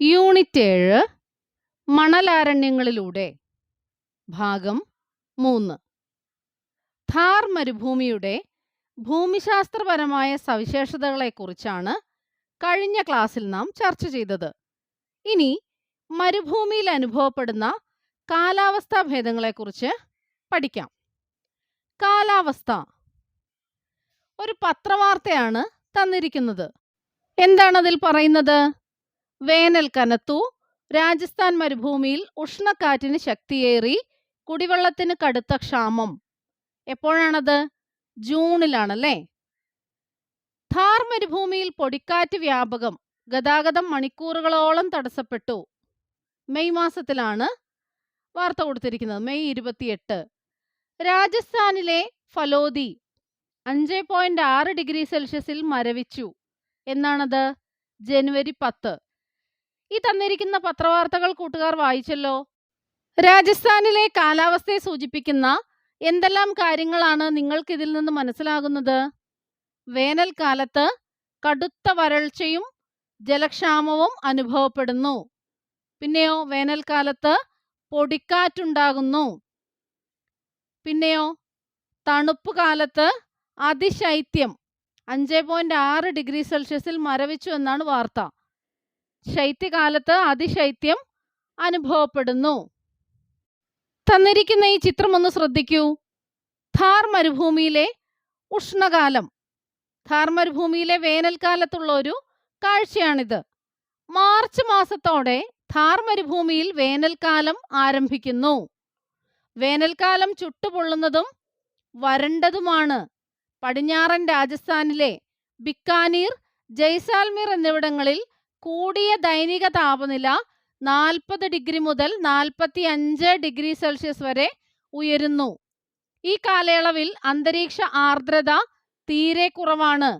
Unit ഏഴ് മണലാരണ്യങ്ങളിലൂടെ. ഭാഗം മൂന്ന്. ഥാർ മരുഭൂമിയുടെ ഭൂമിശാസ്ത്രപരമായ സവിശേഷതകളെക്കുറിച്ചാണ് കഴിഞ്ഞ ക്ലാസ്സിൽ നാം ചർച്ച ചെയ്തത്. ഇനി മരുഭൂമിയിൽ അനുഭവപ്പെടുന്ന കാലാവസ്ഥാ ഭേദങ്ങളെക്കുറിച്ച് പഠിക്കാം. കാലാവസ്ഥ. ഒരു പത്രവാർത്തയാണ് തന്നിരിക്കുന്നത്. എന്താണ് അതിൽ പറയുന്നത്? വേനൽ കനത്തു രാജസ്ഥാൻ മരുഭൂമിയിൽ ഉഷ്ണക്കാറ്റിന് ശക്തിയേറി കുടിവെള്ളത്തിന് കടുത്ത ക്ഷാമം. എപ്പോഴാണത്? ജൂണിലാണല്ലേ? ഥാർ മരുഭൂമിയിൽ പൊടിക്കാറ്റ് വ്യാപകം ഗതാഗതം മണിക്കൂറുകളോളം തടസ്സപ്പെട്ടു. മെയ് മാസത്തിലാണ് വാർത്ത കൊടുത്തിരിക്കുന്നത്. മെയ് ഇരുപത്തിയെട്ട്. രാജസ്ഥാനിലെ ഫലോദി അഞ്ച് പോയിന്റ് ആറ് ഡിഗ്രി സെൽഷ്യസിൽ മരവിച്ചു. എന്നാണത്? ജനുവരി പത്ത്. ഈ തന്നിരിക്കുന്ന പത്രവാർത്തകൾ കൂട്ടുകാർ വായിച്ചല്ലോ? രാജസ്ഥാനിലെ കാലാവസ്ഥയെ സൂചിപ്പിക്കുന്ന എന്തെല്ലാം കാര്യങ്ങളാണ് നിങ്ങൾക്ക് ഇതിൽ നിന്ന് മനസ്സിലാകുന്നത്? വേനൽക്കാലത്ത് കടുത്ത വരൾച്ചയും ജലക്ഷാമവും അനുഭവപ്പെടുന്നു. പിന്നെയോ വേനൽക്കാലത്ത് പൊടിക്കാറ്റുണ്ടാകുന്നു. പിന്നെയോ തണുപ്പ് കാലത്ത് അതിശൈത്യം അഞ്ച് പോയിന്റ് ആറ് ഡിഗ്രി സെൽഷ്യസിൽ മരവിച്ചു എന്നാണ് വാർത്ത. ശൈത്യകാലത്ത് അതിശൈത്യം അനുഭവപ്പെടുന്നു. തന്നിരിക്കുന്ന ഈ ചിത്രം ഒന്ന് ശ്രദ്ധിക്കൂ. ഥാർ മരുഭൂമിയിലെ ഉഷ്ണകാലം. ഥാർ മരുഭൂമിയിലെ വേനൽക്കാലത്തുള്ള ഒരു കാഴ്ചയാണിത്. മാർച്ച് മാസത്തോടെ ഥാർ മരുഭൂമിയിൽ വേനൽക്കാലം ആരംഭിക്കുന്നു. വേനൽക്കാലം ചുട്ടുപൊള്ളുന്നതും വരണ്ടതുമാണ്. പടിഞ്ഞാറൻ രാജസ്ഥാനിലെ ബിക്കാനീർ ജയ്സാൽമീർ എന്നിവിടങ്ങളിൽ കൂടിയ ദൈനിക താപനില നാൽപ്പത് ഡിഗ്രി മുതൽ നാൽപ്പത്തി അഞ്ച് ഡിഗ്രി സെൽഷ്യസ് വരെ ഉയരുന്നു. ഈ കാലയളവിൽ അന്തരീക്ഷ ആർദ്രത തീരെ കുറവാണ്.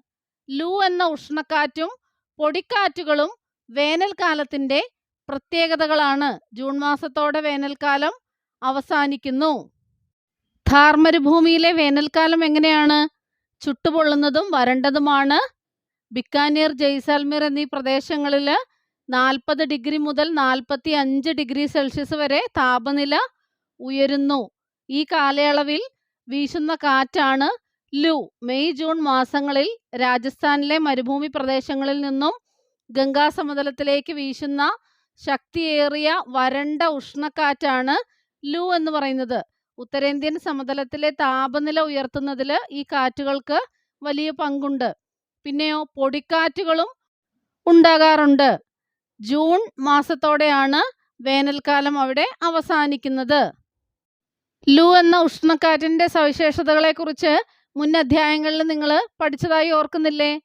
ലൂ എന്ന ഉഷ്ണക്കാറ്റും പൊടിക്കാറ്റുകളും വേനൽക്കാലത്തിന്റെ പ്രത്യേകതകളാണ്. ജൂൺ മാസത്തോടെ വേനൽക്കാലം അവസാനിക്കുന്നു. ധാർമരുഭൂമിയിലെ വേനൽക്കാലം എങ്ങനെയാണ്? ചുട്ടുപൊള്ളുന്നതും വരണ്ടതുമാണ്. ബിക്കാനീർ ജയ്സാൽമീർ എന്നീ പ്രദേശങ്ങളിൽ നാൽപ്പത് ഡിഗ്രി മുതൽ നാൽപ്പത്തി അഞ്ച് ഡിഗ്രി സെൽഷ്യസ് വരെ താപനില ഉയരുന്നു. ഈ കാലയളവിൽ വീശുന്ന കാറ്റാണ് ലു. മെയ് ജൂൺ മാസങ്ങളിൽ രാജസ്ഥാനിലെ മരുഭൂമി പ്രദേശങ്ങളിൽ നിന്നും ഗംഗാ സമതലത്തിലേക്ക് വീശുന്ന ശക്തിയേറിയ വരണ്ട ഉഷ്ണക്കാറ്റാണ് ലു എന്ന് പറയുന്നത്. ഉത്തരേന്ത്യൻ സമതലത്തിലെ താപനില ഉയർത്തുന്നതിൽ ഈ കാറ്റുകൾക്ക് വലിയ പങ്കുണ്ട്. പിന്നെയോ പൊടിക്കാറ്റുകളും ഉണ്ടാകാറുണ്ട്. ജൂൺ മാസത്തോടെയാണ് വേനൽക്കാലം അവിടെ അവസാനിക്കുന്നത്. ലു എന്ന ഉഷ്ണക്കാറ്റിന്റെ സവിശേഷതകളെക്കുറിച്ച് മുൻ അധ്യായങ്ങളിൽ നിങ്ങൾ പഠിച്ചതായി ഓർക്കുന്നില്ലേ?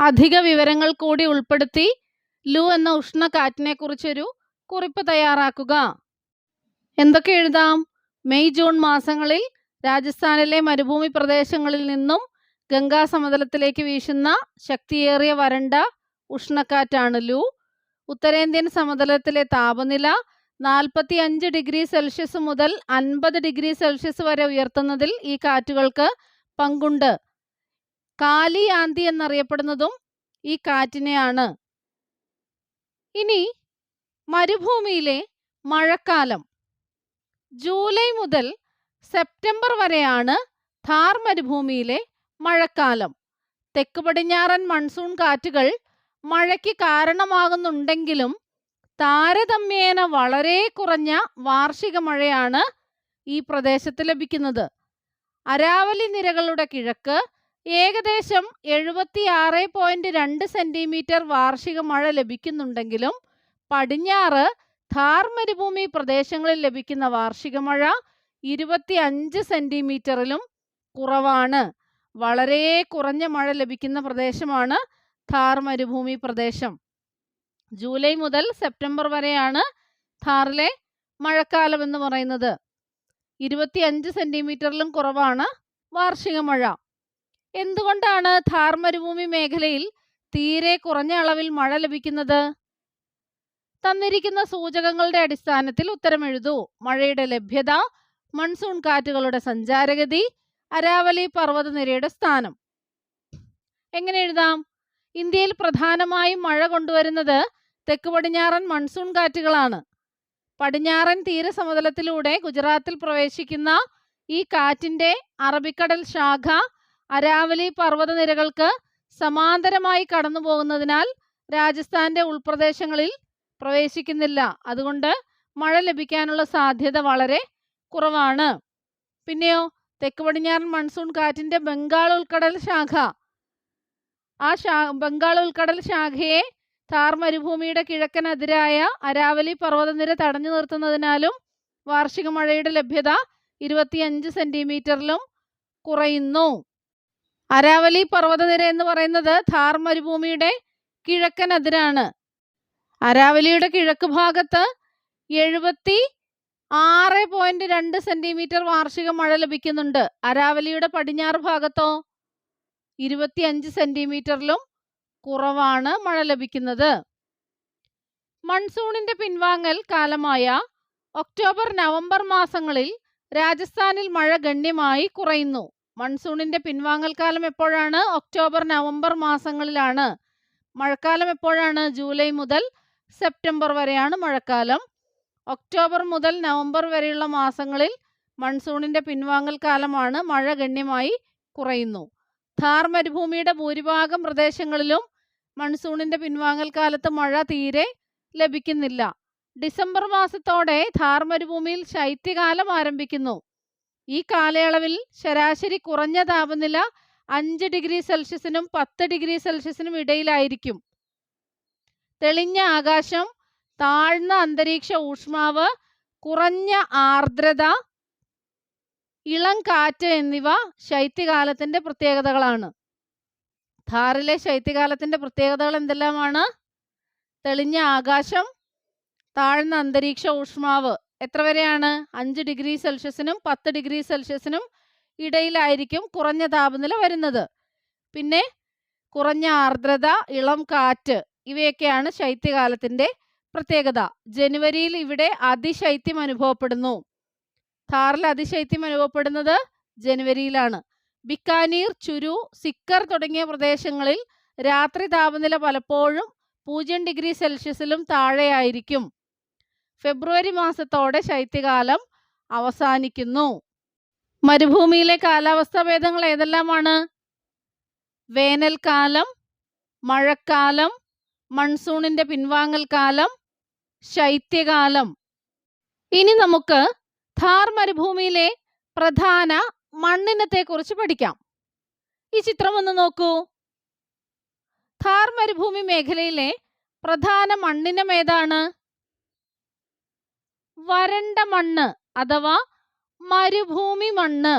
അധിക വിവരങ്ങൾ കൂടി ഉൾപ്പെടുത്തി ലു എന്ന ഉഷ്ണക്കാറ്റിനെ കുറിച്ചൊരു കുറിപ്പ് തയ്യാറാക്കുക. എന്തൊക്കെ എഴുതാം? മെയ് ജൂൺ മാസങ്ങളിൽ രാജസ്ഥാനിലെ മരുഭൂമി പ്രദേശങ്ങളിൽ നിന്നും ഗംഗാ സമതലത്തിലേക്ക് വീശുന്ന ശക്തിയേറിയ വരണ്ട ഉഷ്ണക്കാറ്റാണ് ലൂ. ഉത്തരേന്ത്യൻ സമതലത്തിലെ താപനില നാൽപ്പത്തി അഞ്ച് ഡിഗ്രി സെൽഷ്യസ് മുതൽ അൻപത് ഡിഗ്രി സെൽഷ്യസ് വരെ ഉയർത്തുന്നതിൽ ഈ കാറ്റുകൾക്ക് പങ്കുണ്ട്. കാലി ആന്തി എന്നറിയപ്പെടുന്നതും ഈ കാറ്റിനെയാണ്. ഇനി മരുഭൂമിയിലെ മഴക്കാലം. ജൂലൈ മുതൽ സെപ്റ്റംബർ വരെയാണ് ഥാർ മരുഭൂമിയിലെ മഴക്കാലം. തെക്ക് പടിഞ്ഞാറൻ മൺസൂൺ കാറ്റുകൾ മഴയ്ക്ക് കാരണമാകുന്നുണ്ടെങ്കിലും താരതമ്യേന വളരെ കുറഞ്ഞ വാർഷിക മഴയാണ് ഈ പ്രദേശത്ത് ലഭിക്കുന്നത്. അരാവലി നിരകളുടെ കിഴക്ക് ഏകദേശം എഴുപത്തിയാറ് പോയിന്റ് രണ്ട് സെന്റിമീറ്റർ വാർഷിക മഴ ലഭിക്കുന്നുണ്ടെങ്കിലും പടിഞ്ഞാറ് ഥാർ മരുഭൂമി പ്രദേശങ്ങളിൽ ലഭിക്കുന്ന വാർഷിക മഴ ഇരുപത്തി അഞ്ച് സെന്റിമീറ്ററിലും കുറവാണ്. വളരെ കുറഞ്ഞ മഴ ലഭിക്കുന്ന പ്രദേശമാണ് ഥാർ മരുഭൂമി പ്രദേശം. ജൂലൈ മുതൽ സെപ്റ്റംബർ വരെയാണ് ഥാറിലെ മഴക്കാലം എന്ന് പറയുന്നത്. ഇരുപത്തി അഞ്ച് സെന്റിമീറ്ററിലും കുറവാണ് വാർഷിക മഴ. എന്തുകൊണ്ടാണ് ഥാർ മരുഭൂമി മേഖലയിൽ തീരെ കുറഞ്ഞ അളവിൽ മഴ ലഭിക്കുന്നത്? തന്നിരിക്കുന്ന സൂചകങ്ങളുടെ അടിസ്ഥാനത്തിൽ ഉത്തരം എഴുതൂ മഴയുടെ ലഭ്യത മൺസൂൺ കാറ്റുകളുടെ സഞ്ചാരഗതി അരാവലി പർവതനിരയുടെ സ്ഥാനം. എങ്ങനെ എഴുതാം? ഇന്ത്യയിൽ പ്രധാനമായും മഴ കൊണ്ടുവരുന്നത് തെക്ക് പടിഞ്ഞാറൻ മൺസൂൺ കാറ്റുകളാണ്. പടിഞ്ഞാറൻ തീരസമതലത്തിലൂടെ ഗുജറാത്തിൽ പ്രവേശിക്കുന്ന ഈ കാറ്റിന്റെ അറബിക്കടൽ ശാഖ അരാവലി പർവതനിരകൾക്ക് സമാന്തരമായി കടന്നു പോകുന്നതിനാൽ രാജസ്ഥാന്റെ ഉൾപ്രദേശങ്ങളിൽ പ്രവേശിക്കുന്നില്ല. അതുകൊണ്ട് മഴ ലഭിക്കാനുള്ള സാധ്യത വളരെ കുറവാണ്. പിന്നെയോ തെക്ക് പടിഞ്ഞാറൻ മൺസൂൺ കാറ്റിന്റെ ബംഗാൾ ഉൾക്കടൽ ശാഖ. ആ ശാ ബംഗാൾ ഉൾക്കടൽ ശാഖയെ താർ മരുഭൂമിയുടെ കിഴക്കൻ അതിരായ അരാവലി പർവതനിര തടഞ്ഞു നിർത്തുന്നതിനാലും വാർഷിക മഴയുടെ ലഭ്യത ഇരുപത്തിയഞ്ച് സെന്റിമീറ്ററിലും കുറയുന്നു. അരാവലി പർവതനിര എന്ന് പറയുന്നത് ഥാർ മരുഭൂമിയുടെ കിഴക്കൻ അതിരാണ് അരാവലിയുടെ കിഴക്ക് ഭാഗത്ത് എഴുപത്തി ആറ് പോയിന്റ് രണ്ട് സെന്റിമീറ്റർ വാർഷിക മഴ ലഭിക്കുന്നുണ്ട്. അരാവലിയുടെ പടിഞ്ഞാറ് ഭാഗത്തോ? ഇരുപത്തിയഞ്ച് സെന്റിമീറ്ററിലും കുറവാണ് മഴ ലഭിക്കുന്നത്. മൺസൂണിന്റെ പിൻവാങ്ങൽ കാലമായ ഒക്ടോബർ നവംബർ മാസങ്ങളിൽ രാജസ്ഥാനിൽ മഴ ഗണ്യമായി കുറയുന്നു. മൺസൂണിന്റെ പിൻവാങ്ങൽ കാലം എപ്പോഴാണ്? ഒക്ടോബർ നവംബർ മാസങ്ങളിലാണ്. മഴക്കാലം എപ്പോഴാണ്? ജൂലൈ മുതൽ സെപ്റ്റംബർ വരെയാണ് മഴക്കാലം. ഒക്ടോബർ മുതൽ നവംബർ വരെയുള്ള മാസങ്ങളിൽ മൺസൂണിന്റെ പിൻവാങ്ങൽ കാലമാണ് മഴ ഗണ്യമായി കുറയുന്നു. ഥാർ മരുഭൂമിയുടെ ഭൂരിഭാഗം പ്രദേശങ്ങളിലും മൺസൂണിന്റെ പിൻവാങ്ങൽ കാലത്ത് മഴ തീരെ ലഭിക്കുന്നില്ല. ഡിസംബർ മാസത്തോടെ ഥാർ മരുഭൂമിയിൽ ശൈത്യകാലം ആരംഭിക്കുന്നു. ഈ കാലയളവിൽ ശരാശരി കുറഞ്ഞ താപനില അഞ്ച് ഡിഗ്രി സെൽഷ്യസിനും പത്ത് ഡിഗ്രി സെൽഷ്യസിനും ഇടയിലായിരിക്കും. തെളിഞ്ഞ ആകാശം താഴ്ന്ന അന്തരീക്ഷ ഊഷ്മാവ് കുറഞ്ഞ ആർദ്രത ഇളം കാറ്റ് എന്നിവ ശൈത്യകാലത്തിന്റെ പ്രത്യേകതകളാണ്. ധാറിലെ ശൈത്യകാലത്തിന്റെ പ്രത്യേകതകൾ എന്തെല്ലാമാണ്? തെളിഞ്ഞ ആകാശം താഴ്ന്ന അന്തരീക്ഷ ഊഷ്മാവ് എത്ര വരെയാണ്? അഞ്ച് ഡിഗ്രി സെൽഷ്യസിനും പത്ത് ഡിഗ്രി സെൽഷ്യസിനും ഇടയിലായിരിക്കും കുറഞ്ഞ താപനില വരുന്നത്. പിന്നെ കുറഞ്ഞ ആർദ്രത ഇളം കാറ്റ് ഇവയൊക്കെയാണ് ശൈത്യകാലത്തിന്റെ പ്രത്യേകത. ജനുവരിയിൽ ഇവിടെ അതിശൈത്യം അനുഭവപ്പെടുന്നു. ഥാറിൽ അതിശൈത്യം അനുഭവപ്പെടുന്നത് ജനുവരിയിലാണ്. ബിക്കാനീർ ചുരു സിക്കർ തുടങ്ങിയ പ്രദേശങ്ങളിൽ രാത്രി താപനില പലപ്പോഴും പൂജ്യം ഡിഗ്രി സെൽഷ്യസിലും താഴെയായിരിക്കും. ഫെബ്രുവരി മാസത്തോടെ ശൈത്യകാലം അവസാനിക്കുന്നു. മരുഭൂമിയിലെ കാലാവസ്ഥാ ഭേദങ്ങൾ ഏതെല്ലാമാണ്? വേനൽക്കാലം മഴക്കാലം മൺസൂണിന്റെ പിൻവാങ്ങൽ കാലം ശൈത്യകാലം. ഇനി നമുക്ക് ഥാർ മരുഭൂമിയിലെ പ്രധാന മണ്ണിനത്തെ കുറിച്ച് പഠിക്കാം. ഈ ചിത്രം ഒന്ന് നോക്കൂ. ഥാർ മരുഭൂമി മേഖലയിലെ പ്രധാന മണ്ണിനം ഏതാണ്? വരണ്ട മണ്ണ് അഥവാ മരുഭൂമി മണ്ണ്.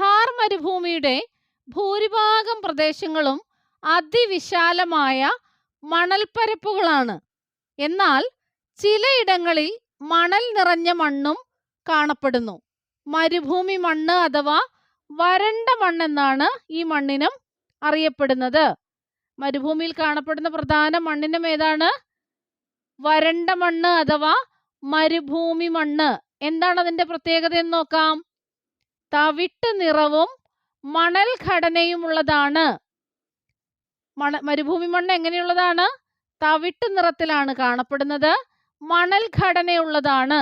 ഥാർ മരുഭൂമിയുടെ ഭൂരിഭാഗം പ്രദേശങ്ങളും അതിവിശാലമായ മണൽപ്പരപ്പുകളാണ്. എന്നാൽ ചിലയിടങ്ങളിൽ മണൽ നിറഞ്ഞ മണ്ണും കാണപ്പെടുന്നു. മരുഭൂമി മണ്ണ് അഥവാ വരണ്ട മണ്ണെന്നാണ് ഈ മണ്ണിനും അറിയപ്പെടുന്നത്. മരുഭൂമിയിൽ കാണപ്പെടുന്ന പ്രധാന മണ്ണിനും ഏതാണ്? വരണ്ട മണ്ണ് അഥവാ മരുഭൂമി മണ്ണ്. എന്താണ് അതിന്റെ പ്രത്യേകത എന്ന് നോക്കാം? തവിട്ട് നിറവും മണൽ ഘടനയുമുള്ളതാണ് മണ മരുഭൂമി മണ്ണ് എങ്ങനെയുള്ളതാണ്? തവിട്ട് നിറത്തിലാണ് കാണപ്പെടുന്നത്. മണൽ ഘടനയുള്ളതാണ്.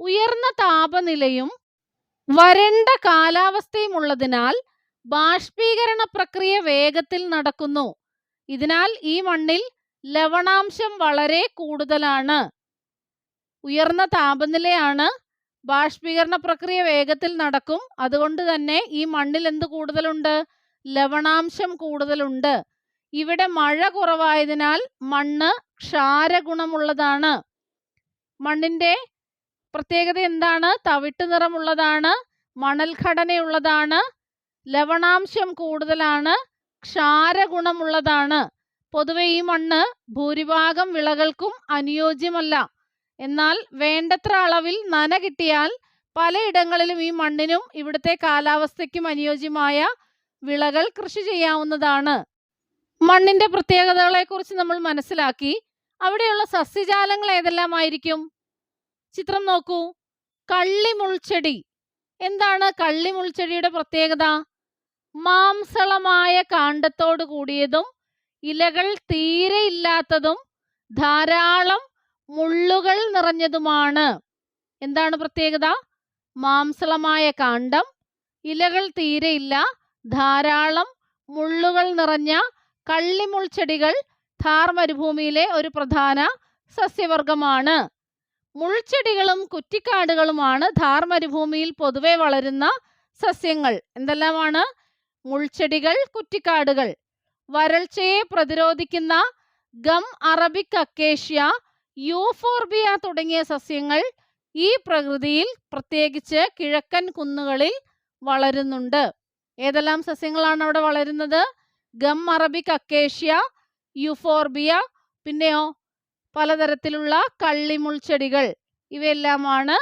ഉയർന്ന താപനിലയും വരണ്ട കാലാവസ്ഥയും ഉള്ളതിനാൽ ബാഷ്പീകരണ പ്രക്രിയ വേഗത്തിൽ നടക്കുന്നു. ഇതിനാൽ ഈ മണ്ണിൽ ലവണാംശം വളരെ കൂടുതലാണ്. ഉയർന്ന താപനിലയാണ് ബാഷ്പീകരണ പ്രക്രിയ വേഗത്തിൽ നടക്കും. അതുകൊണ്ട് തന്നെ ഈ മണ്ണിൽ എന്ത് കൂടുതലുണ്ട്? ലവണാംശം കൂടുതലുണ്ട്. ഇവിടെ മഴ കുറവായതിനാൽ മണ്ണ് ക്ഷാരഗുണമുള്ളതാണ്. മണ്ണിന്റെ പ്രത്യേകത എന്താണ്? തവിട്ട് നിറമുള്ളതാണ് മണൽ ഘടനയുള്ളതാണ് ലവണാംശം കൂടുതലാണ് ക്ഷാരഗുണമുള്ളതാണ്. പൊതുവെ ഈ മണ്ണ് ഭൂരിഭാഗം വിളകൾക്കും അനുയോജ്യമല്ല. എന്നാൽ വേണ്ടത്ര അളവിൽ നന കിട്ടിയാൽ പലയിടങ്ങളിലും ഈ മണ്ണിനും ഇവിടുത്തെ കാലാവസ്ഥയ്ക്കും അനുയോജ്യമായ വിളകൾ കൃഷി ചെയ്യാവുന്നതാണ്. മണ്ണിന്റെ പ്രത്യേകതകളെ കുറിച്ച് നമ്മൾ മനസ്സിലാക്കി. അവിടെയുള്ള സസ്യജാലങ്ങൾ ഏതെല്ലാമായിരിക്കും? ചിത്രം നോക്കൂ. കള്ളിമുൾച്ചെടി. എന്താണ് കള്ളിമുൾച്ചെടിയുടെ പ്രത്യേകത? മാംസളമായ കാണ്ടത്തോട് കൂടിയതും ഇലകൾ തീരെ ഇല്ലാത്തതും ധാരാളം മുള്ളുകൾ നിറഞ്ഞതുമാണ്. എന്താണ് പ്രത്യേകത? മാംസളമായ കാണ്ടം ഇലകൾ തീരെയില്ല ധാരാളം മുള്ളുകൾ നിറഞ്ഞ കള്ളിമുൾ ചെടികൾ ഥാർ മരുഭൂമിയിലെ ഒരു പ്രധാന സസ്യവർഗമാണ് മുൾച്ചെടികളും കുറ്റിക്കാടുകളുമാണ് ധാർ മരുഭൂമിയിൽ പൊതുവെ വളരുന്ന സസ്യങ്ങൾ. എന്തെല്ലാമാണ്? മുൾച്ചെടികൾ കുറ്റിക്കാടുകൾ. വരൾച്ചയെ പ്രതിരോധിക്കുന്ന ഗം അറബിക് അക്കേഷ്യ യൂഫോർബിയ തുടങ്ങിയ സസ്യങ്ങൾ ഈ പ്രകൃതിയിൽ പ്രത്യേകിച്ച് കിഴക്കൻ കുന്നുകളിൽ വളരുന്നുണ്ട്. ഏതെല്ലാം സസ്യങ്ങളാണ് അവിടെ വളരുന്നത്? ഗം അറബിക് അക്കേഷ്യ യുഫോർബിയ പിന്നെയോ പലതരത്തിലുള്ള കള്ളിമുൾച്ചെടികൾ ഇവയെല്ലാമാണ്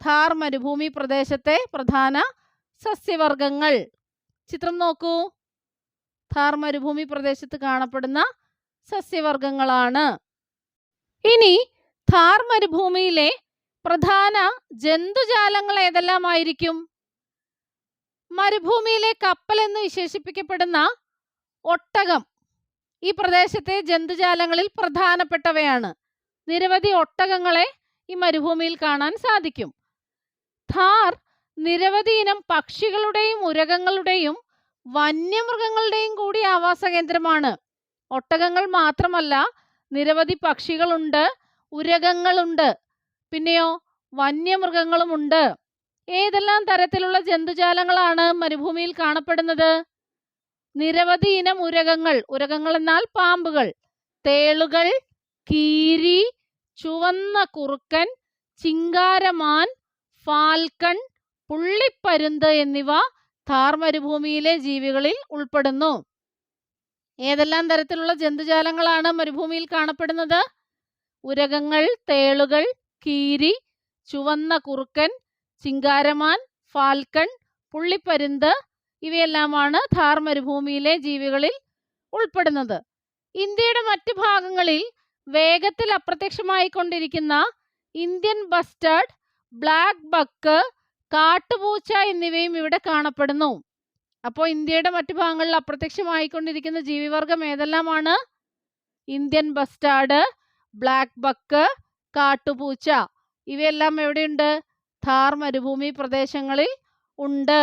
ഥാർ മരുഭൂമി പ്രദേശത്തെ പ്രധാന സസ്യവർഗങ്ങൾ ചിത്രം നോക്കൂ. ഥാർ മരുഭൂമി പ്രദേശത്ത് കാണപ്പെടുന്ന സസ്യവർഗങ്ങളാണ് ഇനി ഥാർ മരുഭൂമിയിലെ പ്രധാന ജന്തുജാലങ്ങൾ ഏതെല്ലാമായിരിക്കും? മരുഭൂമിയിലെ കപ്പൽ എന്ന് വിശേഷിപ്പിക്കപ്പെടുന്ന ഒട്ടകം. ഈ പ്രദേശത്തെ ജന്തുജാലങ്ങളിൽ പ്രധാനപ്പെട്ടവയാണ്. നിരവധി ഒട്ടകങ്ങളെ ഈ മരുഭൂമിയിൽ കാണാൻ സാധിക്കും. ഥാർ നിരവധി ഇനം പക്ഷികളുടെയും ഉരകങ്ങളുടെയും വന്യമൃഗങ്ങളുടെയും കൂടി ആവാസ കേന്ദ്രമാണ്. ഒട്ടകങ്ങൾ മാത്രമല്ല നിരവധി പക്ഷികളുണ്ട് ഉരകങ്ങളുണ്ട് പിന്നെയോ വന്യമൃഗങ്ങളുമുണ്ട്. ഏതെല്ലാം തരത്തിലുള്ള ജന്തുജാലങ്ങളാണ് മരുഭൂമിയിൽ കാണപ്പെടുന്നത്? നിരവധി ഇനം ഉരകങ്ങൾ ഉരകങ്ങൾ എന്നാൽ പാമ്പുകൾ. തേളുകൾ കീരി ചുവന്ന കുറുക്കൻ ചിങ്കാരമാൻ ഫാൽക്കൺ പുള്ളിപ്പരുന്ത് എന്നിവ ഥാർ മരുഭൂമിയിലെ ജീവികളിൽ ഉൾപ്പെടുന്നു. ഏതെല്ലാം തരത്തിലുള്ള ജന്തുജാലങ്ങളാണ് മരുഭൂമിയിൽ കാണപ്പെടുന്നത്? ഉരകങ്ങൾ തേളുകൾ കീരി ചുവന്ന കുറുക്കൻ ചിങ്കാരമാൻ ഫാൽക്കൺ പുള്ളിപ്പരുന്ത് ഇവയെല്ലാമാണ് ഥാർ മരുഭൂമിയിലെ ജീവികളിൽ ഉൾപ്പെടുന്നത്. ഇന്ത്യയുടെ മറ്റു ഭാഗങ്ങളിൽ വേഗത്തിൽ അപ്രത്യക്ഷമായിക്കൊണ്ടിരിക്കുന്ന ഇന്ത്യൻ ബസ്റ്റേർഡ് ബ്ലാക്ക് ബക്ക് കാട്ടുപൂച്ച എന്നിവയും ഇവിടെ കാണപ്പെടുന്നു. അപ്പോൾ ഇന്ത്യയുടെ മറ്റു ഭാഗങ്ങളിൽ അപ്രത്യക്ഷമായിക്കൊണ്ടിരിക്കുന്ന ജീവിവർഗം ഏതെല്ലാമാണ്? ഇന്ത്യൻ ബസ്റ്റാർഡ് ബ്ലാക്ക് ബക്ക് കാട്ടുപൂച്ച. ഇവയെല്ലാം എവിടെയുണ്ട്? ഥാർ മരുഭൂമി പ്രദേശങ്ങളിൽ ഉണ്ട്.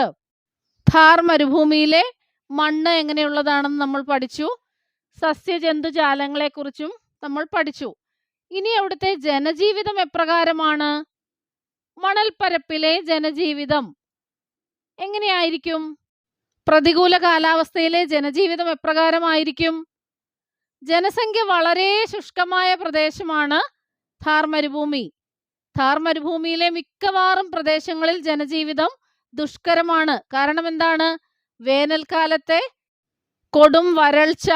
ഥാർ മരുഭൂമിയിലെ മണ്ണ് എങ്ങനെയുള്ളതാണെന്ന് നമ്മൾ പഠിച്ചു. സസ്യജന്തുജാലങ്ങളെക്കുറിച്ചും നമ്മൾ പഠിച്ചു. ഇനി അവിടുത്തെ ജനജീവിതം എപ്രകാരമാണ്? മണൽപ്പരപ്പിലെ ജനജീവിതം എങ്ങനെയായിരിക്കും? പ്രതികൂല കാലാവസ്ഥയിലെ ജനജീവിതം എപ്രകാരമായിരിക്കും? ജനസംഖ്യ വളരെ ശുഷ്കമായ പ്രദേശമാണ് ഥാർ മരുഭൂമി. ഥാർ മരുഭൂമിയിലെ മിക്കവാറും പ്രദേശങ്ങളിൽ ജനജീവിതം ദുഷ്കരമാണ്. കാരണം എന്താണ് വേനൽക്കാലത്തെ കൊടും വരൾച്ച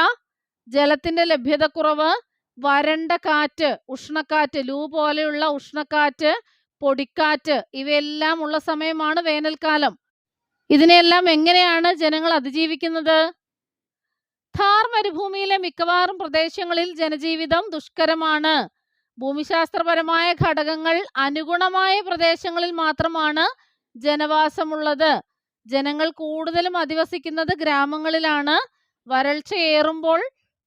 ജലത്തിന്റെ ലഭ്യതക്കുറവ് വരണ്ട കാറ്റ് ഉഷ്ണക്കാറ്റ് ലൂ പോലെയുള്ള ഉഷ്ണക്കാറ്റ് പൊടിക്കാറ്റ് ഇവയെല്ലാം ഉള്ള സമയമാണ് വേനൽക്കാലം. ഇതിനെയെല്ലാം എങ്ങനെയാണ് ജനങ്ങൾ അതിജീവിക്കുന്നത്? ഥാർ മരുഭൂമിയിലെ മിക്കവാറും പ്രദേശങ്ങളിൽ ജനജീവിതം ദുഷ്കരമാണ്. ഭൂമിശാസ്ത്രപരമായ ഘടകങ്ങൾ അനുഗുണമായ പ്രദേശങ്ങളിൽ മാത്രമാണ് ജനവാസമുള്ളത്. ജനങ്ങൾ കൂടുതലും അധിവസിക്കുന്നത് ഗ്രാമങ്ങളിലാണ്. വരൾച്ചയേറുമ്പോൾ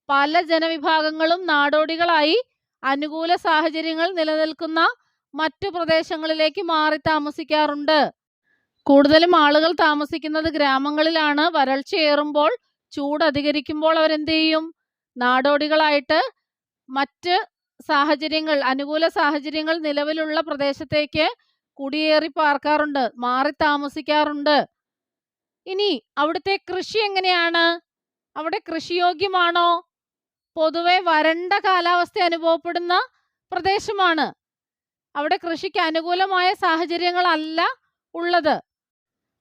പല ജനവിഭാഗങ്ങളും നാടോടികളായി അനുകൂല സാഹചര്യങ്ങൾ നിലനിൽക്കുന്ന മറ്റു പ്രദേശങ്ങളിലേക്ക് മാറി താമസിക്കാറുണ്ട്. കൂടുതലും ആളുകൾ താമസിക്കുന്നത് ഗ്രാമങ്ങളിലാണ്. വരൾച്ചയേറുമ്പോൾ ചൂട് അധികരിക്കുമ്പോൾ അവരെന്ത് ചെയ്യും നാടോടികളായിട്ട് മറ്റ് സാഹചര്യങ്ങൾ അനുകൂല സാഹചര്യങ്ങൾ നിലവിലുള്ള പ്രദേശത്തേക്ക് കുടിയേറി പാർക്കാറുണ്ട് മാറി താമസിക്കാറുണ്ട്. ഇനി അവിടുത്തെ കൃഷി എങ്ങനെയാണ്? അവിടെ കൃഷിയോഗ്യമാണോ? പൊതുവെ വരണ്ട കാലാവസ്ഥ അനുഭവപ്പെടുന്ന പ്രദേശമാണ്. അവിടെ കൃഷിക്ക് അനുകൂലമായ സാഹചര്യങ്ങളല്ല ഉള്ളത്.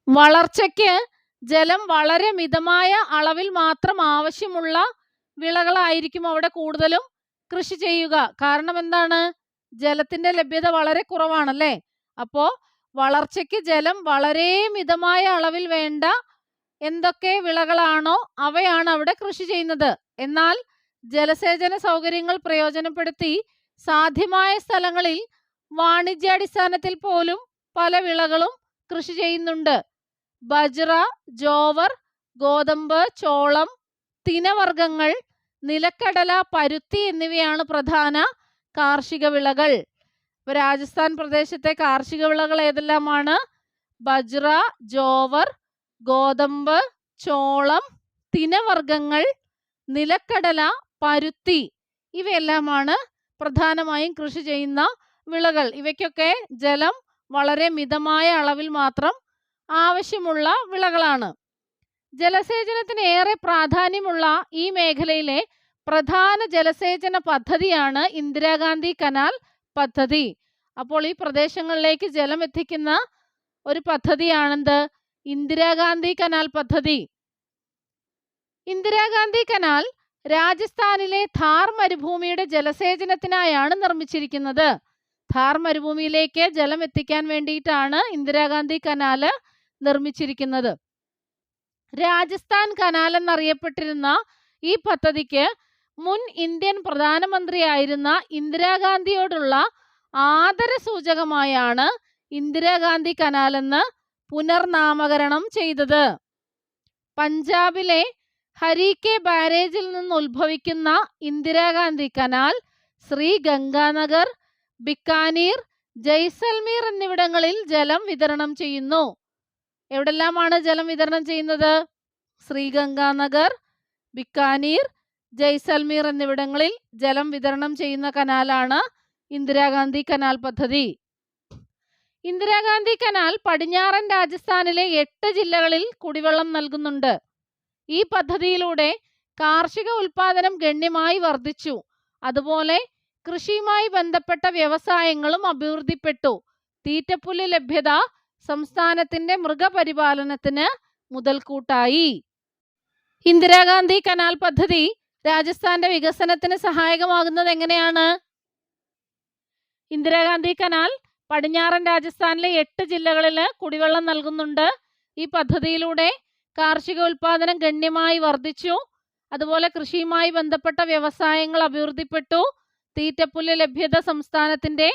വളർച്ചയ്ക്ക് ജലം വളരെ മിതമായ അളവിൽ മാത്രം ആവശ്യമുള്ള വിളകളായിരിക്കും അവിടെ കൂടുതലും കൃഷി ചെയ്യുക. കാരണം എന്താണ്? ജലത്തിന്റെ ലഭ്യത വളരെ കുറവാണല്ലേ? അപ്പോ വളർച്ചയ്ക്ക് ജലം വളരെ മിതമായ അളവിൽ വേണ്ട എന്തൊക്കെ വിളകളാണോ അവയാണ് അവിടെ കൃഷി ചെയ്യുന്നത്. എന്നാൽ ജലസേചന സൗകര്യങ്ങൾ പ്രയോജനപ്പെടുത്തി സാധ്യമായ സ്ഥലങ്ങളിൽ വാണിജ്യാടിസ്ഥാനത്തിൽ പോലും പല വിളകളും കൃഷി ചെയ്യുന്നുണ്ട്. ബജ്ര ജോവർ ഗോതമ്പ് ചോളം തിനവർഗങ്ങൾ നിലക്കടല പരുത്തി എന്നിവയാണ് പ്രധാന കാർഷിക വിളകൾ. ഇപ്പൊ രാജസ്ഥാൻ പ്രദേശത്തെ കാർഷിക വിളകൾ ഏതെല്ലാമാണ്? ബജ്ര ജോവർ ഗോതമ്പ് ചോളം തിനവർഗങ്ങൾ നിലക്കടല പരുത്തി ഇവയെല്ലാമാണ് പ്രധാനമായും കൃഷി ചെയ്യുന്ന വിളകൾ. ഇവയ്ക്കൊക്കെ ജലം വളരെ മിതമായ അളവിൽ മാത്രം ആവശ്യമുള്ള വിളകളാണ്. ജലസേചനത്തിന് ഏറെ പ്രാധാന്യമുള്ള ഈ മേഖലയിലെ പ്രധാന ജലസേചന പദ്ധതിയാണ് ഇന്ദിരാഗാന്ധി കനാൽ പദ്ധതി. അപ്പോൾ ഈ പ്രദേശങ്ങളിലേക്ക് ജലം എത്തിക്കുന്ന ഒരു പദ്ധതിയാണെന്ത്? ഇന്ദിരാഗാന്ധി കനാൽ പദ്ധതി. ഇന്ദിരാഗാന്ധി കനാൽ രാജസ്ഥാനിലെ ഥാർ മരുഭൂമിയുടെ ജലസേചനത്തിനായാണ് നിർമ്മിച്ചിരിക്കുന്നത്. ഥാർ മരുഭൂമിയിലേക്ക് ജലം എത്തിക്കാൻ വേണ്ടിയിട്ടാണ് ഇന്ദിരാഗാന്ധി കനാല് നിർമ്മിച്ചിരിക്കുന്നത്. രാജസ്ഥാൻ കനാൽ എന്നറിയപ്പെട്ടിരുന്ന ഈ പദ്ധതിക്ക് മുൻ ഇന്ത്യൻ പ്രധാനമന്ത്രിയായിരുന്ന ഇന്ദിരാഗാന്ധിയോടുള്ള ആദര സൂചകമായാണ് ഇന്ദിരാഗാന്ധി കനാൽ എന്ന് പുനർനാമകരണം ചെയ്തത്. പഞ്ചാബിലെ ഹരീക്കെ ബാരേജിൽ നിന്ന് ഉത്ഭവിക്കുന്ന ഇന്ദിരാഗാന്ധി കനാൽ ശ്രീ ഗംഗാനഗർ ബിക്കാനീർ ജയ്സൽമീർ എന്നിവിടങ്ങളിൽ ജലം വിതരണം ചെയ്യുന്നു. എവിടെല്ലാമാണ് ജലം വിതരണം ചെയ്യുന്നത്? ശ്രീഗംഗാനഗർ ബിക്കാനീർ ജയ്സൽമീർ എന്നിവിടങ്ങളിൽ ജലം വിതരണം ചെയ്യുന്ന കനാലാണ് ഇന്ദിരാഗാന്ധി കനാൽ പദ്ധതി. ഇന്ദിരാഗാന്ധി കനാൽ പടിഞ്ഞാറൻ രാജസ്ഥാനിലെ എട്ട് ജില്ലകളിൽ കുടിവെള്ളം നൽകുന്നുണ്ട്. ഈ പദ്ധതിയിലൂടെ കാർഷിക ഉൽപാദനം ഗണ്യമായി വർദ്ധിച്ചു. അതുപോലെ കൃഷിയുമായി ബന്ധപ്പെട്ട വ്യവസായങ്ങളും അഭിവൃദ്ധിപ്പെട്ടു. തീറ്റപ്പുല്ല് ലഭ്യത സംസ്ഥാനത്തിന്റെ മൃഗപരിപാലനത്തിന് മുതൽക്കൂട്ടായി. ഇന്ദിരാഗാന്ധി കനാൽ പദ്ധതി രാജസ്ഥാന്റെ വികസനത്തിന് സഹായകമാകുന്നത് എങ്ങനെയാണ്? ഇന്ദിരാഗാന്ധി കനാൽ പടിഞ്ഞാറൻ രാജസ്ഥാനിലെ എട്ട് ജില്ലകളിൽ കുടിവെള്ളം നൽകുന്നുണ്ട്. ഈ പദ്ധതിയിലൂടെ കാർഷിക ഉൽപാദനം ഗണ്യമായി വർദ്ധിച്ചു. അതുപോലെ കൃഷിയുമായി ബന്ധപ്പെട്ട വ്യവസായങ്ങൾ അഭിവൃദ്ധിപ്പെട്ടു. തീറ്റപ്പുല്ല് ലഭ്യത സംസ്ഥാനത്തിന്റെ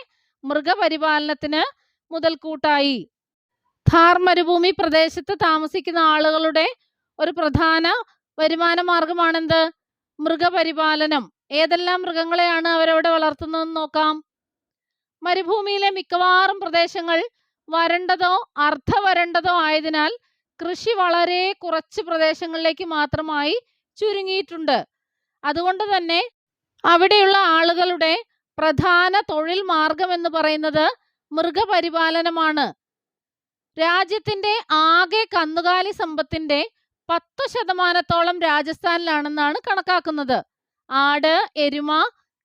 മൃഗപരിപാലനത്തിന് മുതൽക്കൂട്ടായി. ഥാർ മരുഭൂമി പ്രദേശത്ത് താമസിക്കുന്ന ആളുകളുടെ ഒരു പ്രധാന വരുമാന മാർഗമാണെന്ത് മൃഗപരിപാലനം. ഏതെല്ലാം മൃഗങ്ങളെയാണ് അവരവിടെ വളർത്തുന്നതെന്ന് നോക്കാം. മരുഭൂമിയിലെ മിക്കവാറും പ്രദേശങ്ങൾ വരണ്ടതോ അർദ്ധവരണ്ടതോ ആയതിനാൽ കൃഷി വളരെ കുറച്ച് പ്രദേശങ്ങളിലേക്ക് മാത്രമായി ചുരുങ്ങിയിട്ടുണ്ട്. അതുകൊണ്ട് തന്നെ അവിടെയുള്ള ആളുകളുടെ പ്രധാന തൊഴിൽ മാർഗം എന്ന് പറയുന്നത് മൃഗപരിപാലനമാണ്. രാജ്യത്തിന്റെ ആകെ കന്നുകാലി സമ്പത്തിന്റെ പത്ത് ശതമാനത്തോളം രാജസ്ഥാനിലാണെന്നാണ് കണക്കാക്കുന്നത്. ആട് എരുമ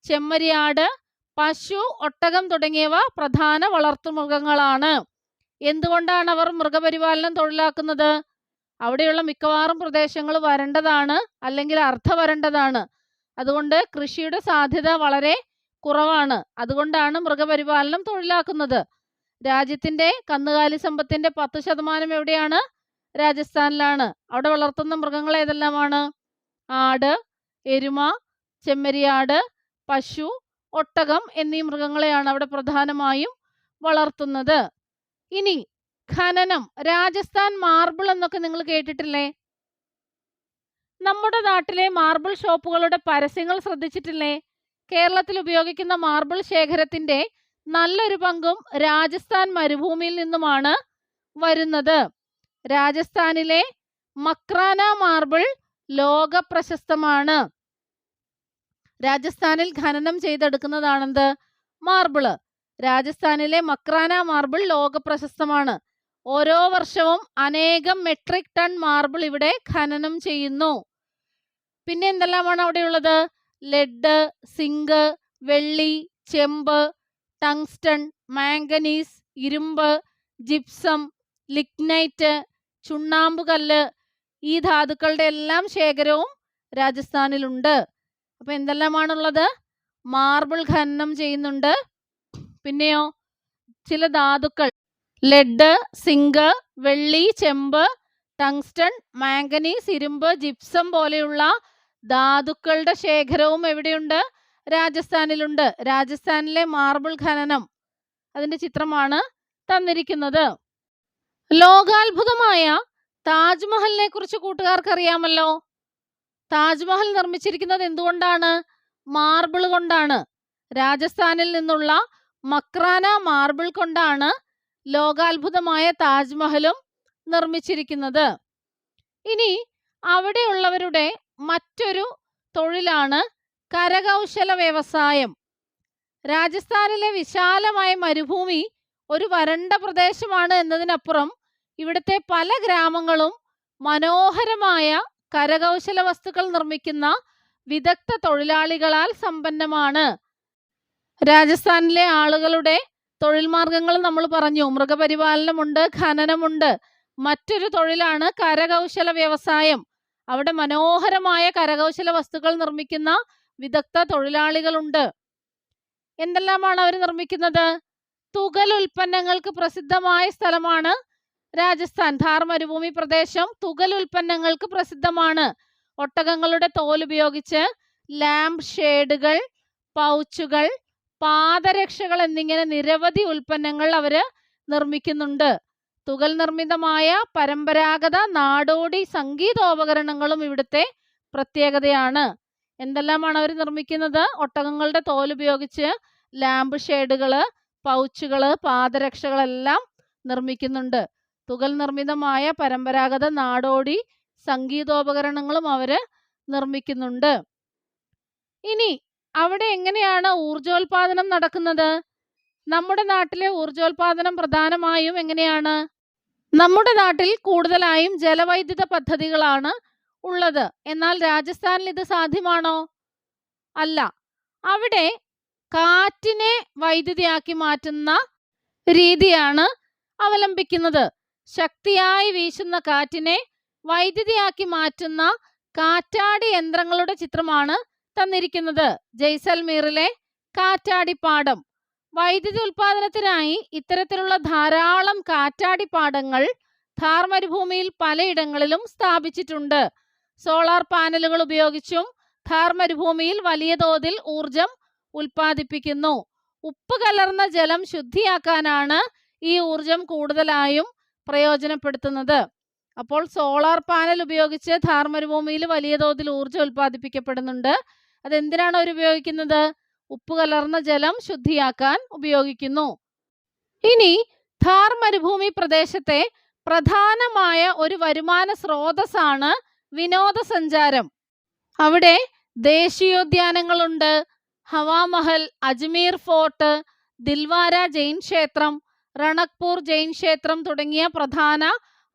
ചെമ്മരിയാട് പശു ഒട്ടകം തുടങ്ങിയവ പ്രധാന വളർത്തുമൃഗങ്ങളാണ്. എന്തുകൊണ്ടാണ് അവർ മൃഗപരിപാലനം തൊഴിലാക്കുന്നത്? അവിടെയുള്ള മിക്കവാറും പ്രദേശങ്ങൾ വരണ്ടതാണ് അല്ലെങ്കിൽ അർദ്ധ വരണ്ടതാണ് അതുകൊണ്ട് കൃഷിയുടെ സാധ്യത വളരെ കുറവാണ്. അതുകൊണ്ടാണ് മൃഗപരിപാലനം തൊഴിലാക്കുന്നത്. രാജ്യത്തിന്റെ കന്നുകാലി സമ്പത്തിന്റെ പത്ത് ശതമാനം എവിടെയാണ്? രാജസ്ഥാനിലാണ്. അവിടെ വളർത്തുന്ന മൃഗങ്ങൾ ഏതെല്ലാമാണ്? ആട് എരുമ ചെമ്മരിയാട് പശു ഒട്ടകം എന്നീ മൃഗങ്ങളെയാണ് അവിടെ പ്രധാനമായും വളർത്തുന്നത്. ഇനി ഖനനം രാജസ്ഥാൻ മാർബിൾ എന്നൊക്കെ നിങ്ങൾ കേട്ടിട്ടില്ലേ? നമ്മുടെ നാട്ടിലെ മാർബിൾ ഷോപ്പുകളുടെ പരസ്യങ്ങൾ ശ്രദ്ധിച്ചിട്ടില്ലേ? കേരളത്തിൽ ഉപയോഗിക്കുന്ന മാർബിൾ ശേഖരത്തിന്റെ നല്ലൊരു പങ്കും രാജസ്ഥാൻ മരുഭൂമിയിൽ നിന്നുമാണ് വരുന്നത്. രാജസ്ഥാനിലെ മക്രാന മാർബിൾ ലോക പ്രശസ്തമാണ് രാജസ്ഥാനിൽ ഖനനം ചെയ്തെടുക്കുന്നതാണെന്ത്? മാർബിൾ രാജസ്ഥാനിലെ മക്രാന മാർബിൾ ലോക പ്രശസ്തമാണ് ഓരോ വർഷവും അനേകം മെട്രിക് ടൺ മാർബിൾ ഇവിടെ ഖനനം ചെയ്യുന്നു. പിന്നെ എന്തെല്ലാമാണ് അവിടെയുള്ളത്? ലെഡ് സിങ്ക് വെള്ളി ചെമ്പ് ടങ്സ്റ്റൺ മാംഗനീസ് ഇരുമ്പ് ജിപ്സം ലിഗ്നൈറ്റ് ചുണ്ണാമ്പുകല്ല് ഈ ധാതുക്കളുടെ എല്ലാം ശേഖരവും രാജസ്ഥാനിലുണ്ട്. അപ്പൊ എന്തെല്ലാമാണുള്ളത്? മാർബിൾ ഖനനം ചെയ്യുന്നുണ്ട്. പിന്നെയോ ചില ധാതുക്കൾ ലെഡ് സിങ്ക് വെള്ളി ചെമ്പ് ടങ്സ്റ്റൺ മാംഗനീസ് ഇരുമ്പ് ജിപ്സം പോലെയുള്ള ധാതുക്കളുടെ ശേഖരവും എവിടെയുണ്ട്? രാജസ്ഥാനിലുണ്ട്. രാജസ്ഥാനിലെ മാർബിൾ ഖനനം അതിന്റെ ചിത്രമാണ് തന്നിരിക്കുന്നത്. ലോകാത്ഭുതമായ താജ്മഹലിനെ കുറിച്ച് കൂട്ടുകാർക്ക് അറിയാമല്ലോ താജ്മഹൽ നിർമ്മിച്ചിരിക്കുന്നത് എന്തുകൊണ്ടാണ്? മാർബിൾ കൊണ്ടാണ്. രാജസ്ഥാനിൽ നിന്നുള്ള മക്രാന മാർബിൾ കൊണ്ടാണ് ലോകാത്ഭുതമായ താജ്മഹലും നിർമ്മിച്ചിരിക്കുന്നത്. ഇനി അവിടെയുള്ളവരുടെ മറ്റൊരു തൊഴിലാണ് കരകൗശല വ്യവസായം. രാജസ്ഥാനിലെ വിശാലമായ മരുഭൂമി ഒരു വരണ്ട പ്രദേശമാണ് എന്നതിനപ്പുറം ഇവിടുത്തെ പല ഗ്രാമങ്ങളും മനോഹരമായ കരകൗശല വസ്തുക്കൾ നിർമ്മിക്കുന്ന വിദഗ്ധ തൊഴിലാളികളാൽ സമ്പന്നമാണ്. രാജസ്ഥാനിലെ ആളുകളുടെ തൊഴിൽ മാർഗങ്ങൾ നമ്മൾ പറഞ്ഞു. മൃഗപരിപാലനമുണ്ട് ഖനനമുണ്ട്. മറ്റൊരു തൊഴിലാണ് കരകൗശല വ്യവസായം. അവിടെ മനോഹരമായ കരകൗശല വസ്തുക്കൾ നിർമ്മിക്കുന്ന വിദഗ്ധ തൊഴിലാളികളുണ്ട്. എന്തെല്ലാമാണ് അവർ നിർമ്മിക്കുന്നത്? തുകൽ ഉൽപ്പന്നങ്ങൾക്ക് പ്രസിദ്ധമായ സ്ഥലമാണ് രാജസ്ഥാൻ ധാർ മരുഭൂമി പ്രദേശം തുകൽ ഉൽപ്പന്നങ്ങൾക്ക് പ്രസിദ്ധമാണ്. ഒട്ടകങ്ങളുടെ തോൽ ഉപയോഗിച്ച് ലാമ്പ് ഷേഡുകൾ പൗച്ചുകൾ പാദരക്ഷകൾ എന്നിങ്ങനെ നിരവധി ഉൽപ്പന്നങ്ങൾ അവർ നിർമ്മിക്കുന്നുണ്ട്. തുകൽ നിർമ്മിതമായ പരമ്പരാഗത നാടോടി സംഗീതോപകരണങ്ങളും ഇവിടുത്തെ പ്രത്യേകതയാണ്. എന്തെല്ലാമാണ് അവർ നിർമ്മിക്കുന്നത്? ഒട്ടകങ്ങളുടെ തോൽ ഉപയോഗിച്ച് ലാമ്പ് ഷേഡുകൾ പൗച്ചുകൾ പാദരക്ഷകളെല്ലാം നിർമ്മിക്കുന്നുണ്ട്. തുകൽ നിർമ്മിതമായ പരമ്പരാഗത നാടോടി സംഗീതോപകരണങ്ങളും അവർ നിർമ്മിക്കുന്നുണ്ട്. ഇനി അവിടെ എങ്ങനെയാണ് ഊർജോൽപാദനം നടക്കുന്നത്? നമ്മുടെ നാട്ടിലെ ഊർജോൽപാദനം പ്രധാനമായും എങ്ങനെയാണ്? നമ്മുടെ നാട്ടിൽ കൂടുതലായും ജലവൈദ്യുത പദ്ധതികളാണ് ഉള്ളത്. എന്നാൽ രാജസ്ഥാനിൽ ഇത് സാധ്യമാണോ? അല്ല. അവിടെ കാറ്റിനെ വൈദ്യുതിയാക്കി മാറ്റുന്ന രീതിയാണ് അവലംബിക്കുന്നത്. ശക്തിയായി വീശുന്ന കാറ്റിനെ വൈദ്യുതിയാക്കി മാറ്റുന്ന കാറ്റാടി യന്ത്രങ്ങളുടെ ചിത്രമാണ് തന്നിരിക്കുന്നത്. ജയ്സൽമീറിലെ കാറ്റാടി പാടം വൈദ്യുതി ഉൽപാദനത്തിനായി ഇത്തരത്തിലുള്ള ധാരാളം കാറ്റാടി പാടങ്ങൾ ഥാർ മരുഭൂമിയിൽ പലയിടങ്ങളിലും സ്ഥാപിച്ചിട്ടുണ്ട്. സോളാർ പാനലുകൾ ഉപയോഗിച്ചും ഥാർ മരുഭൂമിയിൽ വലിയ തോതിൽ ഊർജം ഉൽപ്പാദിപ്പിക്കുന്നു. ഉപ്പ് കലർന്ന ജലം ശുദ്ധിയാക്കാനാണ് ഈ ഊർജം കൂടുതലായും പ്രയോജനപ്പെടുത്തുന്നത്. അപ്പോൾ സോളാർ പാനൽ ഉപയോഗിച്ച് ധാർമരുഭൂമിയിൽ വലിയ തോതിൽ ഊർജം ഉൽപ്പാദിപ്പിക്കപ്പെടുന്നുണ്ട്. അതെന്തിനാണ് അവർ ഉപയോഗിക്കുന്നത്? ഉപ്പ് കലർന്ന ജലം ശുദ്ധിയാക്കാൻ ഉപയോഗിക്കുന്നു. ഇനി ഥാർ മരുഭൂമി പ്രദേശത്തെ പ്രധാനമായ ഒരു വരുമാന സ്രോതസ്സാണ് വിനോദസഞ്ചാരം. അവിടെ ദേശീയോദ്യാനങ്ങളുണ്ട്. ഹവാമഹൽ അജ്മീർ ഫോർട്ട് ദിൽവാര ജെയിൻ ക്ഷേത്രം റണക്പൂർ ജൈൻ ക്ഷേത്രം തുടങ്ങിയ പ്രധാന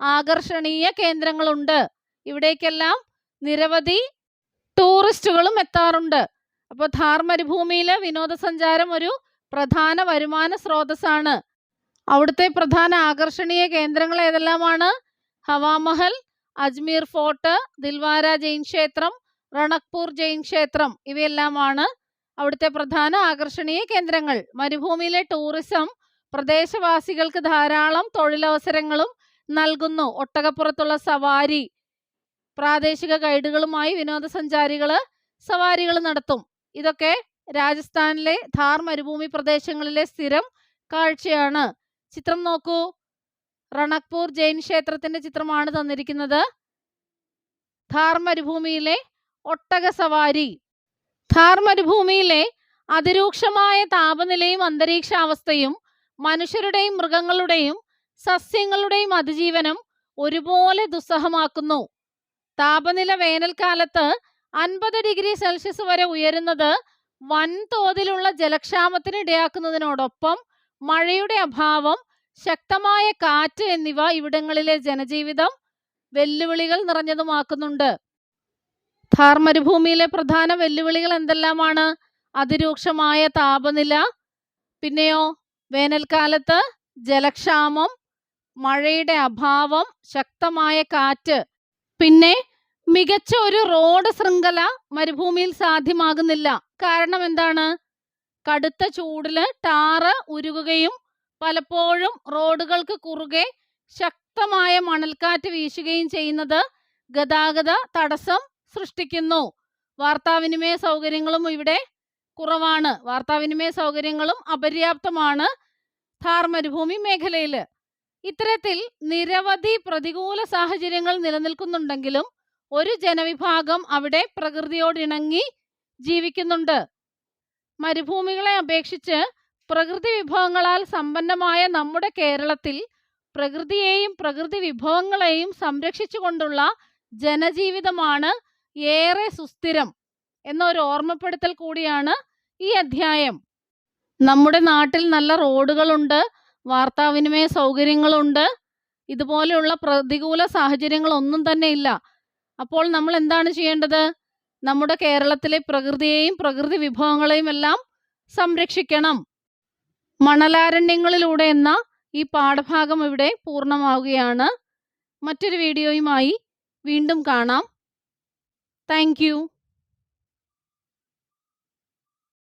ആകർഷണീയ കേന്ദ്രങ്ങളുണ്ട്. ഇവിടേക്കെല്ലാം നിരവധി ടൂറിസ്റ്റുകളും എത്താറുണ്ട്. അപ്പോൾ ഥാർ മരുഭൂമിയിലെ വിനോദസഞ്ചാരം ഒരു പ്രധാന വരുമാന സ്രോതസ്സാണ്. അവിടുത്തെ പ്രധാന ആകർഷണീയ കേന്ദ്രങ്ങൾ ഏതെല്ലാമാണ്? ഹവാമഹൽ അജ്മീർ ഫോർട്ട് ദിൽവാര ജൈൻ ക്ഷേത്രം റണക്പൂർ ജൈൻ ക്ഷേത്രം ഇവയെല്ലാമാണ് അവിടുത്തെ പ്രധാന ആകർഷണീയ കേന്ദ്രങ്ങൾ. മരുഭൂമിയിലെ ടൂറിസം പ്രദേശവാസികൾക്ക് ധാരാളം തൊഴിലവസരങ്ങളും നൽകുന്നു. ഒട്ടകപ്പുറത്തുള്ള സവാരി പ്രാദേശിക ഗൈഡുകളുമായി വിനോദസഞ്ചാരികൾ സവാരികൾ നടത്തും. ഇതൊക്കെ രാജസ്ഥാനിലെ ധാർ മരുഭൂമി പ്രദേശങ്ങളിലെ സ്ഥിരം കാഴ്ചയാണ്. ചിത്രം നോക്കൂ. റണക്പൂർ ജൈൻ ക്ഷേത്രത്തിന്റെ ചിത്രമാണ് തന്നിരിക്കുന്നത്. ധാർ മരുഭൂമിയിലെ ഒട്ടക സവാരി. ധാർ മരുഭൂമിയിലെ അതിരൂക്ഷമായ താപനിലയും അന്തരീക്ഷാവസ്ഥയും മനുഷ്യരുടെയും മൃഗങ്ങളുടെയും സസ്യങ്ങളുടെയും അതിജീവനം ഒരുപോലെ ദുസ്സഹമാക്കുന്നു. താപനില വേനൽക്കാലത്ത് അൻപത് ഡിഗ്രി സെൽഷ്യസ് വരെ ഉയരുന്നത് വൻതോതിലുള്ള ജലക്ഷാമത്തിന് ഇടയാക്കുന്നതിനോടൊപ്പം മഴയുടെ അഭാവം ശക്തമായ കാറ്റ് എന്നിവ ഇവിടങ്ങളിലെ ജനജീവിതം വെല്ലുവിളികൾ നിറഞ്ഞതുമാക്കുന്നുണ്ട്. ഥാർ മരുഭൂമിയിലെ പ്രധാന വെല്ലുവിളികൾ എന്തെല്ലാമാണ്? അതിരൂക്ഷമായ താപനില പിന്നെയോ വേനൽക്കാലത്ത് ജലക്ഷാമം മഴയുടെ അഭാവം ശക്തമായ കാറ്റ് പിന്നെ മികച്ച ഒരു റോഡ് ശൃംഖല മരുഭൂമിയിൽ സാധ്യമാകുന്നില്ല. കാരണം എന്താണ്? കടുത്ത ചൂടിൽ ടാറ് ഉരുകുകയും പലപ്പോഴും റോഡുകൾക്ക് കുറുകെ ശക്തമായ മണൽക്കാറ്റ് വീശുകയും ചെയ്യുന്നത് ഗതാഗത തടസ്സം സൃഷ്ടിക്കുന്നു. വാർത്താവിനിമയ സൗകര്യങ്ങളും ഇവിടെ കുറവാണ്. വാർത്താവിനിമയ സൗകര്യങ്ങളും അപര്യാപ്തമാണ് ഥാർ മരുഭൂമി മേഖലയിൽ ഇത്തരത്തിൽ നിരവധി പ്രതികൂല സാഹചര്യങ്ങൾ നിലനിൽക്കുന്നുണ്ടെങ്കിലും ഒരു ജനവിഭാഗം അവിടെ പ്രകൃതിയോടിണങ്ങി ജീവിക്കുന്നുണ്ട്. മരുഭൂമികളെ അപേക്ഷിച്ച് പ്രകൃതി വിഭവങ്ങളാൽ സമ്പന്നമായ നമ്മുടെ കേരളത്തിൽ പ്രകൃതിയെയും പ്രകൃതി വിഭവങ്ങളെയും സംരക്ഷിച്ചുകൊണ്ടുള്ള ജനജീവിതമാണ് ഏറെ സുസ്ഥിരം. എന്നൊരു ഓർമ്മപ്പെടുത്തൽ കൂടിയാണ് ഈ അധ്യായം. നമ്മുടെ നാട്ടിൽ നല്ല റോഡുകളുണ്ട് വാർത്താവിനിമയ സൗകര്യങ്ങളുണ്ട് ഇതുപോലെയുള്ള പ്രതികൂല സാഹചര്യങ്ങളൊന്നും തന്നെ ഇല്ല. അപ്പോൾ നമ്മൾ എന്താണ് ചെയ്യേണ്ടത്? നമ്മുടെ കേരളത്തിലെ പ്രകൃതിയെയും പ്രകൃതി വിഭവങ്ങളെയും എല്ലാം സംരക്ഷിക്കണം. മണലാരണ്യങ്ങളിലൂടെ എന്ന ഈ പാഠഭാഗം ഇവിടെ പൂർണമാവുകയാണ്. മറ്റൊരു വീഡിയോയുമായി വീണ്ടും കാണാം. താങ്ക്